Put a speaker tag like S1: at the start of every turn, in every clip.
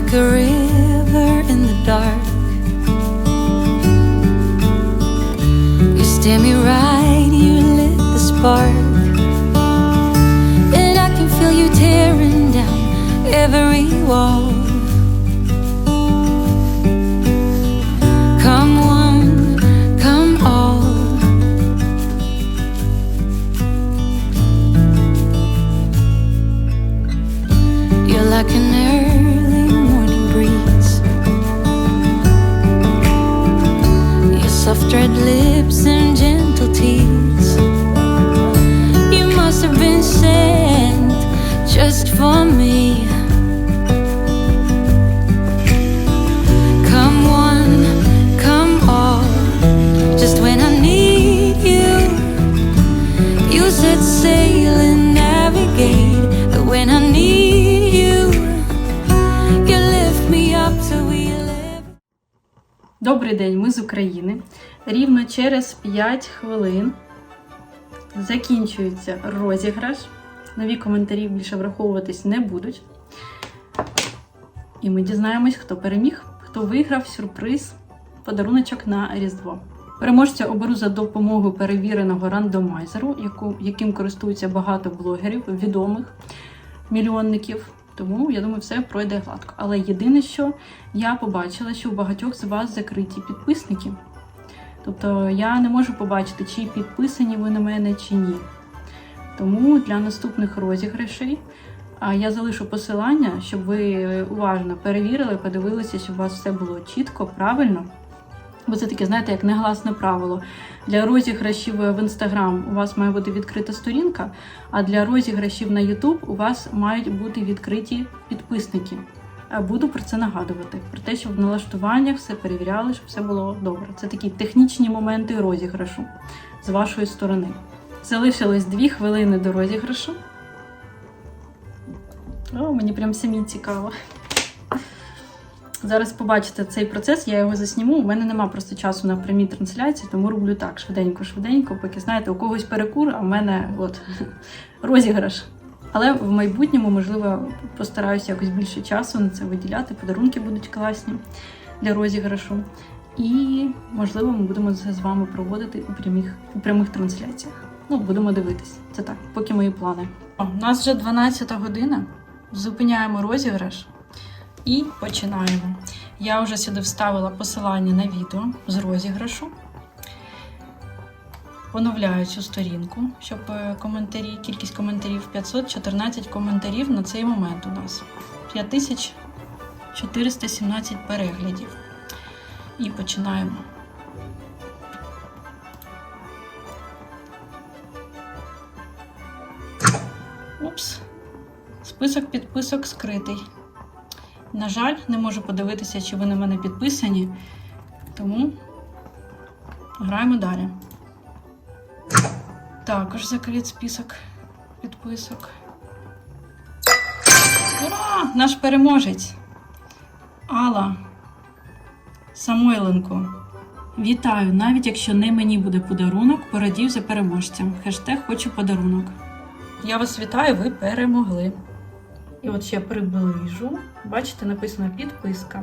S1: like a river in the dark. You stare me right, you lit the spark. And I can feel you tearing down every wall.
S2: Добрий день, ми з України. Рівно через 5 хвилин закінчується розіграш. Нові коментарі більше враховуватись не будуть. І ми дізнаємось, хто переміг, хто виграв сюрприз, подаруночок на Різдво. Переможця оберу за допомогою перевіреного рандомайзеру, яким користуються багато блогерів, відомих мільйонників. Тому я думаю, все пройде гладко. Але єдине, що я побачила, що у багатьох з вас закриті підписники. Тобто я не можу побачити, чи підписані ви на мене, чи ні. Тому для наступних розіграшей я залишу посилання, щоб ви уважно перевірили, подивилися, щоб у вас все було чітко, правильно. Бо це таке, знаєте, як негласне правило. Для розіграшів в Інстаграм у вас має бути відкрита сторінка, а для розіграшів на Ютуб у вас мають бути відкриті підписники. Буду про це нагадувати, про те, щоб в налаштуваннях все перевіряли, щоб все було добре. Це такі технічні моменти розіграшу з вашої сторони. Залишилось дві хвилини до розіграшу. О, мені прям самі цікаво. Зараз побачите цей процес, я його засніму. У мене нема просто часу на прямі трансляції, тому роблю так швиденько-швиденько, поки знаєте, у когось перекур, а в мене от розіграш. Але в майбутньому, можливо, постараюся якось більше часу на це виділяти. Подарунки будуть класні для розіграшу. І, можливо, ми будемо це з вами проводити у прямих, у прямих трансляціях. Ну, будемо дивитись. Це так, поки мої плани. О, у нас вже 12 година. Зупиняємо розіграш і починаємо. Я вже сюди вставила посилання на відео з розіграшу. Поновляю цю сторінку, щоб е, коментарі, кількість коментарів 514 коментарів на цей момент у нас. 5417 переглядів. І починаємо. Упс. Список підписок скритий. На жаль, не можу подивитися, чи ви на мене підписані. Тому граємо далі. Також закрит список підписок. Ура! Наш переможець! Алла Самойленко. Вітаю! Навіть якщо не мені буде подарунок, порадів за переможцем. Хештег хочу подарунок. Я вас вітаю, ви перемогли. І от ще приближу. Бачите, написано підписка.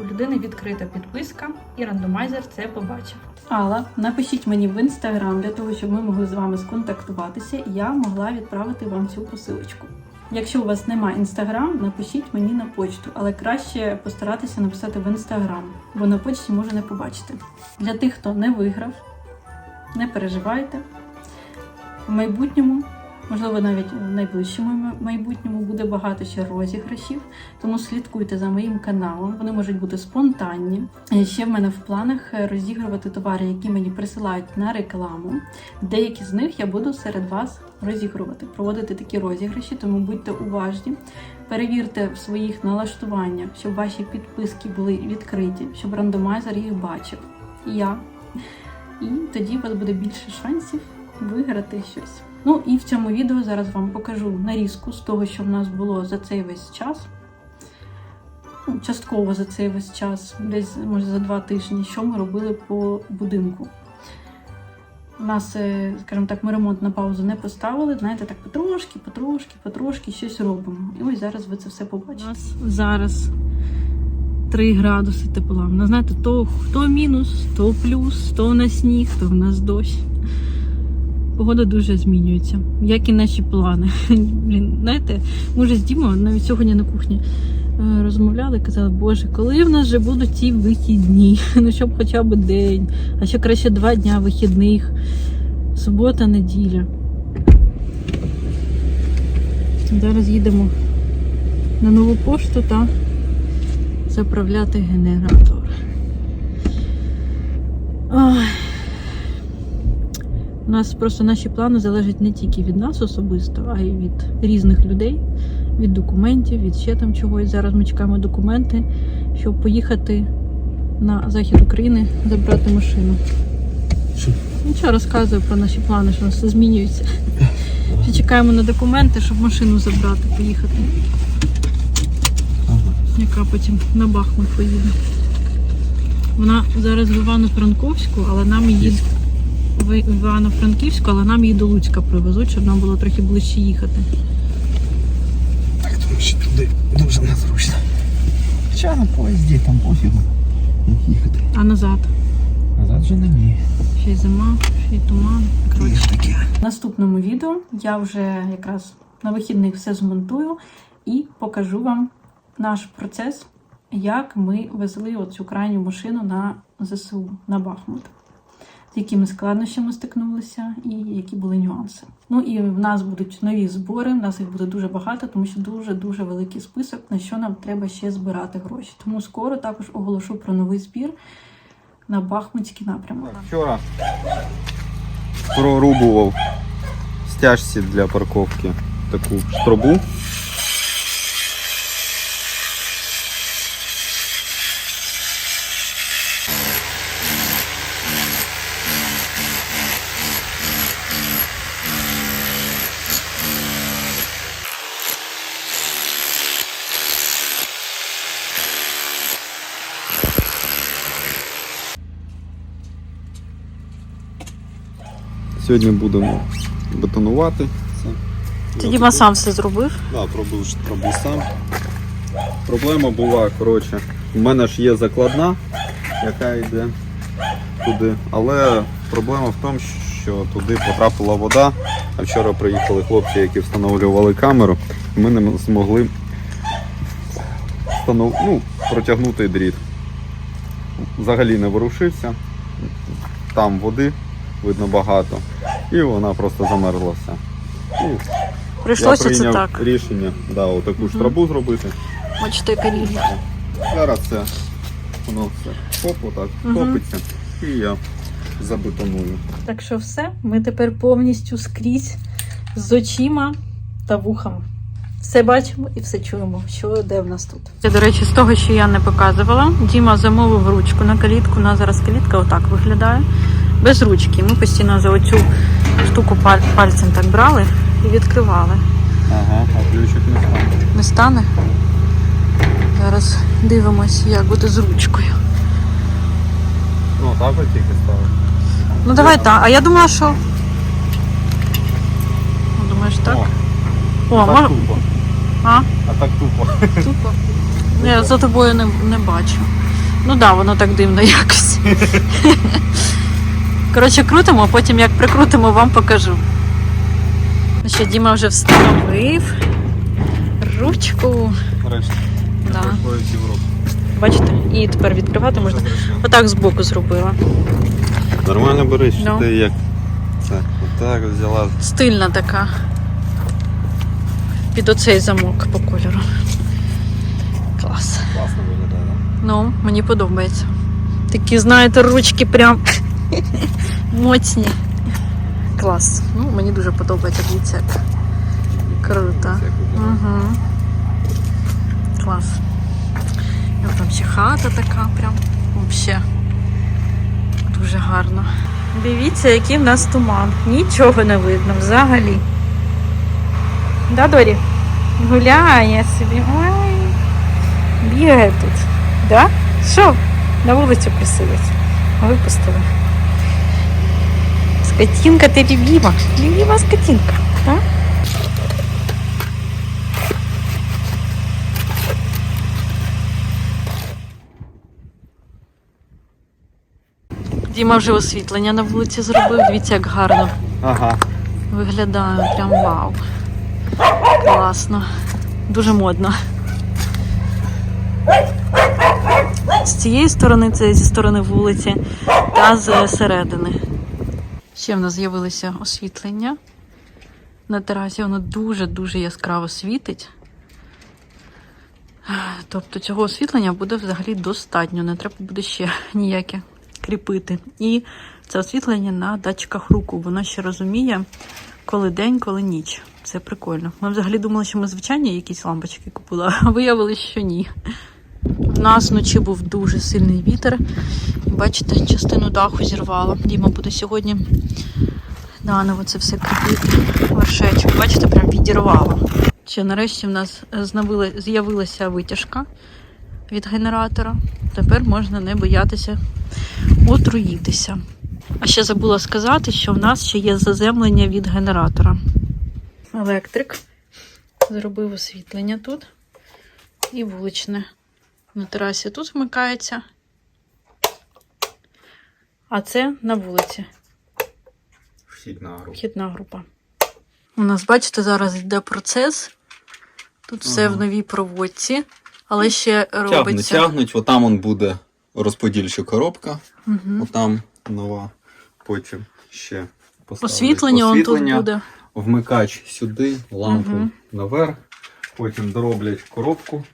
S2: У людини відкрита підписка, і рандомайзер це побачив. Алла, напишіть мені в інстаграм для того, щоб ми могли з вами сконтактуватися, і я могла відправити вам цю посилочку. Якщо у вас немає інстаграм, напишіть мені на почту, але краще постаратися написати в інстаграм, бо на почті може не побачити. Для тих, хто не виграв, не переживайте. В майбутньому Можливо, навіть в найближчому майбутньому буде багато ще розіграшів, тому слідкуйте за моїм каналом. Вони можуть бути спонтанні. Ще в мене в планах розігрувати товари, які мені присилають на рекламу. Деякі з них я буду серед вас розігрувати, проводити такі розіграші, тому будьте уважні. Перевірте в своїх налаштуваннях, щоб ваші підписки були відкриті, щоб рандомайзер їх бачив. І я. І тоді у вас буде більше шансів виграти щось. Ну і в цьому відео зараз вам покажу нарізку з того, що в нас було за цей весь час. Ну, частково за цей весь час, десь може за два тижні, що ми робили по будинку. У нас, е, скажімо так, ми ремонт на паузу не поставили. Знаєте, так потрошки, потрошки, потрошки щось робимо. І ось зараз ви це все побачите. У нас зараз 3 градуси тепла. Ну, знаєте, то, то мінус, то плюс, то в нас сніг, то в нас дощ. Погода дуже змінюється, як і наші плани. Блін, знаєте, ми вже з Дімою навіть сьогодні на кухні е, розмовляли, казали, боже, коли в нас вже будуть ті вихідні? Ну, щоб хоча б день, а ще краще два дня вихідних, субота, неділя. Зараз їдемо на нову пошту та заправляти генератор. Ой. У нас просто наші плани залежать не тільки від нас особисто, а й від різних людей, від документів, від ще там чогось. Зараз ми чекаємо документи, щоб поїхати на захід України забрати машину. Нічого розказую про наші плани, що у нас все змінюється. Ще чекаємо на документи, щоб машину забрати, поїхати,
S3: Ага.
S2: яка потім на Бахмут поїде. Вона зараз в Івано-Франковську, але нам її в Івано-Франківську, але нам її до Луцька привезуть, щоб нам було трохи ближче їхати.
S3: Так, тому що туди дуже незручно. Хоча на поїзді там пофігу. Як їхати.
S2: А назад.
S3: Назад вже не ні.
S2: Ще й зима, ще й туман. Коротше.
S3: таке.
S2: В наступному відео я вже якраз на вихідних все змонтую і покажу вам наш процес, як ми везли оцю крайню машину на ЗСУ на Бахмут. З якими складнощами стикнулися і які були нюанси. Ну і в нас будуть нові збори. В нас їх буде дуже багато, тому що дуже дуже великий список, на що нам треба ще збирати гроші. Тому скоро також оголошу про новий збір на Бахмутський напрямок.
S4: Вчора прорубував стяжці для парковки таку штробу. Сьогодні будемо бетонувати це.
S2: Це Діма сам все зробив.
S4: Да, пробив штробу сам. Проблема була, коротше, в мене ж є закладна, яка йде туди. Але проблема в тому, що туди потрапила вода. А вчора приїхали хлопці, які встановлювали камеру, і ми не змогли встанов... ну, протягнути дріт. Взагалі не ворушився. Там води видно багато. І вона просто замерзла все. І
S2: Прийшлося
S4: я
S2: це так.
S4: рішення да, отаку штробу зробити.
S2: Бачите, яка рівня.
S4: Зараз це воно все хоп, отак
S2: Мгм.
S4: топиться і я забетоную.
S2: Так що все, ми тепер повністю скрізь з очима та вухами. Все бачимо і все чуємо, що де в нас тут. Це, до речі, з того, що я не показувала, Діма замовив ручку на калітку. У нас зараз калітка отак виглядає. Без ручки. Ми постійно за оцю штуку пальцем так брали і відкривали.
S4: Ага, а ключик не стане.
S2: Не стане. Зараз дивимося, як буде з ручкою.
S4: Ну, так от тільки ставив.
S2: Ну давай так. А я думала, що. Ну, Думаєш, так?
S4: О,
S2: О,
S4: так
S2: мож...
S4: тупо.
S2: А?
S4: А так тупо.
S2: Тупо. Я за тобою не, не бачу. Ну так, да, воно так дивно якось. Коротше, крутимо, а потім як прикрутимо, вам покажу. Ну що, Діма вже встановив ручку.
S4: Нарешті.
S2: Да. Бачите? І тепер відкривати можна. Отак збоку зробила.
S4: Нормально береш,
S2: Ну.
S4: ти як це. Отак взяла.
S2: Стильна така. Під оцей замок по кольору. Клас.
S4: Класно виглядає, так?
S2: Ну, мені подобається. Такі, знаєте, ручки прям моцні. Клас. Ну, мені дуже подобається дивіться. Круто. Угу. Клас. І там ще хата така, прям вообще. Дуже гарно. Дивіться, який в нас туман. Нічого не видно взагалі. Да, Дорі? Гуляє собі. Ой. Бігає тут. Да? Що? На вулицю присилить. Випустили. Скотинка, ти любима. Любима скотинка, так? Діма вже освітлення на вулиці зробив. Дивіться, як гарно
S3: Ага.
S2: виглядає. Прям вау. Класно. Дуже модно. З цієї сторони, це зі сторони вулиці, та з середини. Ще в нас з'явилося освітлення. На терасі воно дуже-дуже яскраво світить. Тобто цього освітлення буде взагалі достатньо, не треба буде ще ніяке кріпити. І це освітлення на датчиках руку. Воно ще розуміє, коли день, коли ніч. Це прикольно. Ми взагалі думали, що ми звичайні якісь лампочки купили, а виявилось, що ні. У нас вночі був дуже сильний вітер. Бачите, частину даху зірвало. Діма буде сьогодні наново це все кріпити. Вершечок. Бачите, прям відірвало. Ще нарешті в нас з'явилася витяжка від генератора. Тепер можна не боятися отруїтися. А ще забула сказати, що в нас ще є заземлення від генератора. Електрик зробив освітлення тут і вуличне на терасі тут вмикається. А це на вулиці.
S4: Вхідна група.
S2: Вхідна група. У нас, бачите, зараз йде процес. Тут все
S4: Ага.
S2: в новій проводці, але ще
S4: Тягнуть,
S2: робиться.
S4: тягнуть, отам он буде розподільча коробка,
S2: Угу.
S4: отам нова, потім ще поставлять
S2: Освітлення, он тут буде.
S4: вмикач сюди, лампу
S2: Мгм.
S4: наверх, потім дороблять коробку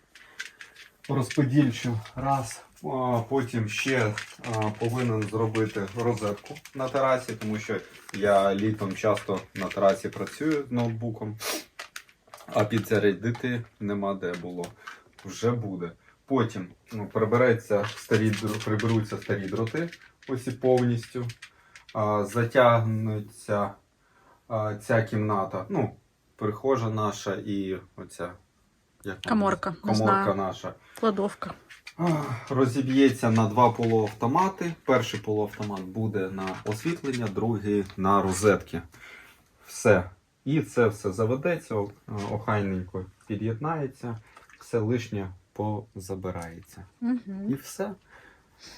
S4: розподільчу, раз. Потім ще повинен зробити розетку на терасі, тому що я літом часто на терасі працюю з ноутбуком, а підзарядити нема де було. Вже буде. Потім ну, прибереться старі, приберуться старі дроти, ось і повністю. А, затягнеться ця кімната, ну, прихожа наша і оця як?
S2: Каморка, не знаю.
S4: наша.
S2: Кладовка.
S4: Розіб'ється на два полуавтомати. Перший полуавтомат буде на освітлення, другий на розетки. Все. І це все заведеться, охайненько під'єднається, все лишнє позабирається. І
S2: Угу.
S4: все.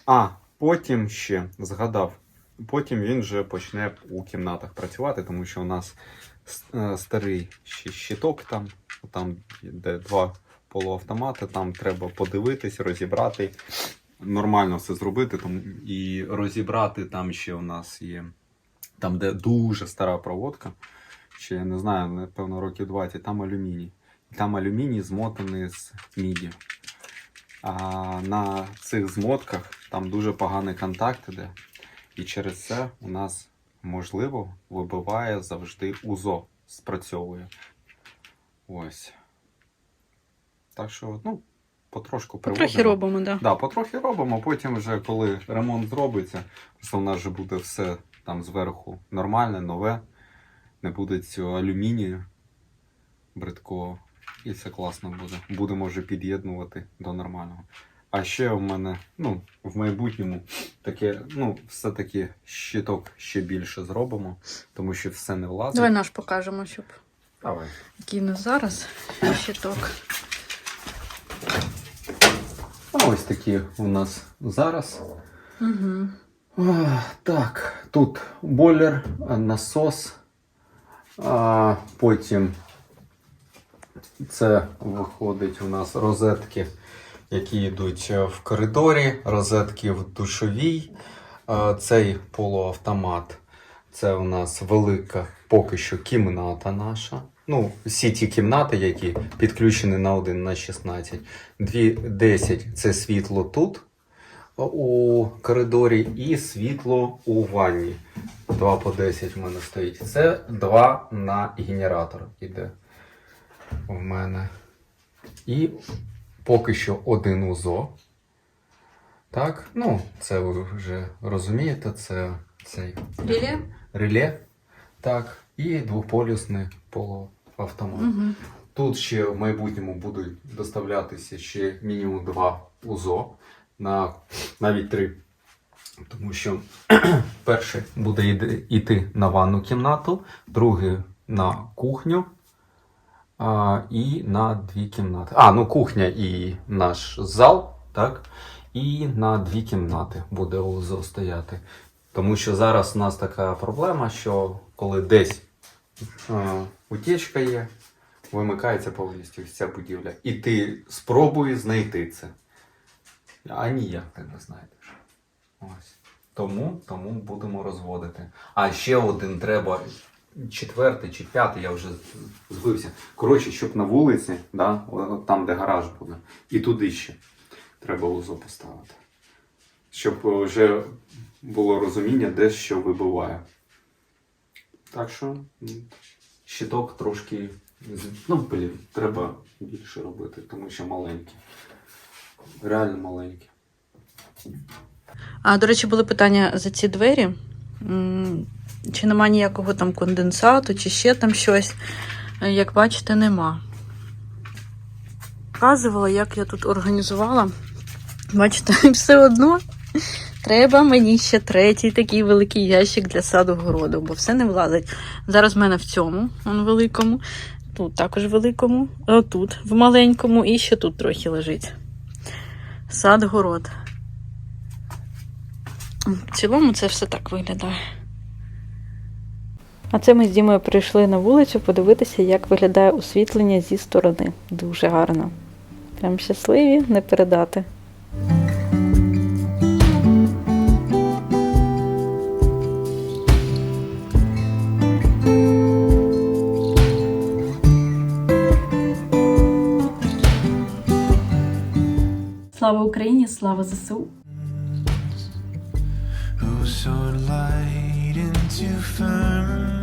S4: А, потім ще згадав. Потім він вже почне у кімнатах працювати, тому що у нас е, старий ще щиток там, там де два полуавтомати, там треба подивитись, розібрати. Нормально все зробити. Тому, і розібрати там ще у нас є. Там, де дуже стара проводка, ще я не знаю, напевно, років 20, там алюміній. Там алюміній змотаний з міді. А на цих змотках там дуже поганий контакт іде. І через це у нас, можливо, вибиває завжди УЗО, спрацьовує. Ось. Так що, ну, потрошку приводимо.
S2: Трохи робимо, так. Да.
S4: Да, потрохи робимо, потім вже коли ремонт зробиться, просто в нас вже буде все там зверху нормальне, нове, не буде цього алюмінію бридкого. І це класно буде. Будемо вже під'єднувати до нормального. А ще у мене, ну, в майбутньому таке, ну, все-таки щиток ще більше зробимо, тому що все не влазить.
S2: Давай наш покажемо, щоб
S4: Давай.
S2: який у нас зараз щиток.
S4: А ось такі у нас зараз.
S2: Угу.
S4: А, Так, тут бойлер, насос. А, потім це виходить у нас розетки, які йдуть в коридорі, розетки в душовій. А, Цей полуавтомат це у нас велика поки що кімната наша. Ну, всі ті кімнати, які підключені на 1 на 16. Дві 10 це світло тут у коридорі і світло у ванні. 2 по 10 в мене стоїть. Це 2 на генератор іде в мене. І поки що один УЗО. Так, ну, це ви вже розумієте, це цей
S2: Ріле?
S4: Реле. Так, і двополюсний полуавтомат.
S2: Угу.
S4: Тут ще в майбутньому будуть доставлятися ще мінімум два УЗО, на навіть три. Тому що перший буде йти- на ванну кімнату, другий на кухню а, і на дві кімнати. А, ну кухня і наш зал, так? І на дві кімнати буде УЗО стояти. Тому що зараз у нас така проблема, що коли десь а, утічка є, вимикається повністю вся будівля. І ти спробуй знайти це. А ніяк ти не знайдеш. Ось. Тому, тому будемо розводити. А ще один треба, четвертий чи п'ятий, я вже збився. Коротше, щоб на вулиці, да, там, де гараж буде, і туди ще треба УЗО поставити. Щоб вже було розуміння, де що вибиває. Так що щиток трошки. Ну, блін, треба більше робити, тому що маленький. Реально маленький.
S2: А, до речі, були питання за ці двері. Чи нема ніякого там конденсату, чи ще там щось. Як бачите, нема. Показувала, як я тут організувала. Бачите, все одно треба мені ще третій такий великий ящик для саду городу, бо все не влазить. Зараз в мене в цьому, он великому, тут також великому, отут, в маленькому, і ще тут трохи лежить. Сад город. В цілому це все так виглядає. А це ми з Дімою прийшли на вулицю подивитися, як виглядає освітлення зі сторони. Дуже гарно. Прям щасливі не передати. Україні! Слава ЗСУ!
S5: who soared light into firmament,